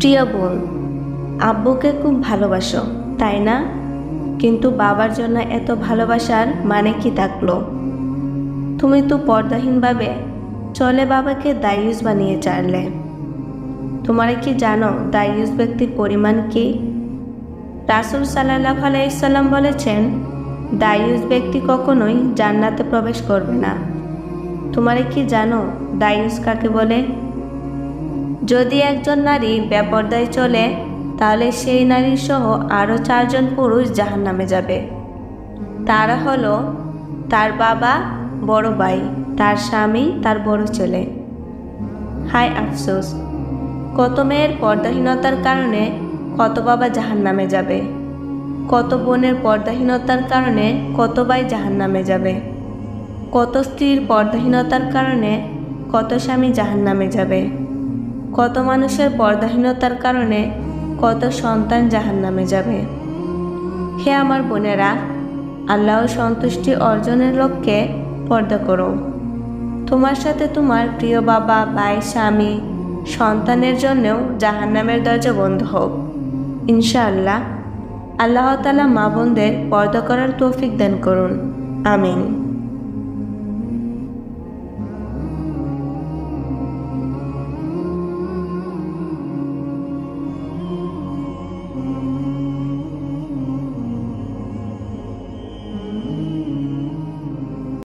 প্রিয় বোন, আব্বুকে খুব ভালোবাসো, তাই না? কিন্তু বাবার জন্য এত ভালোবাসার মানে কি থাকল? তুমি তো পর্দাহীনভাবে চলে বাবাকে দায়ুস বানিয়ে চাড়লে তোমরা কি জানো দায়ুস ব্যক্তির পরিমাণ কি? রাসুল সাল্লাহ আলাইসাল্লাম বলেছেন, দায়ুস ব্যক্তি কখনোই জান্নাতে প্রবেশ করবে না। তোমরা কি জানো দায়ুস কাকে বলে? যদি একজন নারী বেপর্দায় চলে, তাহলে সেই নারী সহ আরও চারজন পুরুষ জাহান নামে যাবে। তারা হলো তার বাবা, বড় ভাই, তার স্বামী, তার বড় ছেলে। হায় আফসোস, কত মেয়ের পর্দাহীনতার কারণে কত বাবা জাহান নামে যাবে। কত বোনের পর্দাহীনতার কারণে কত ভাই জাহান নামে যাবে। কত স্ত্রীর পর্দাহীনতার কারণে কত স্বামী জাহান নামে যাবে। কত মানুষের পর্দাহীনতার কারণে কত সন্তান জাহান নামে যাবে। হে আমার বোনেরা আল্লাহ সন্তুষ্টি অর্জনের লক্ষ্যে পর্দা করো। তোমার সাথে তোমার প্রিয় বাবা, ভাই, স্বামী, সন্তানের জন্যও জাহান্নামের দরজা বন্ধ হোক। ইনশাআল্লাহ আল্লাহ তালা মা বোনদের পর্দা করার তৌফিক দান করুন। আমিন।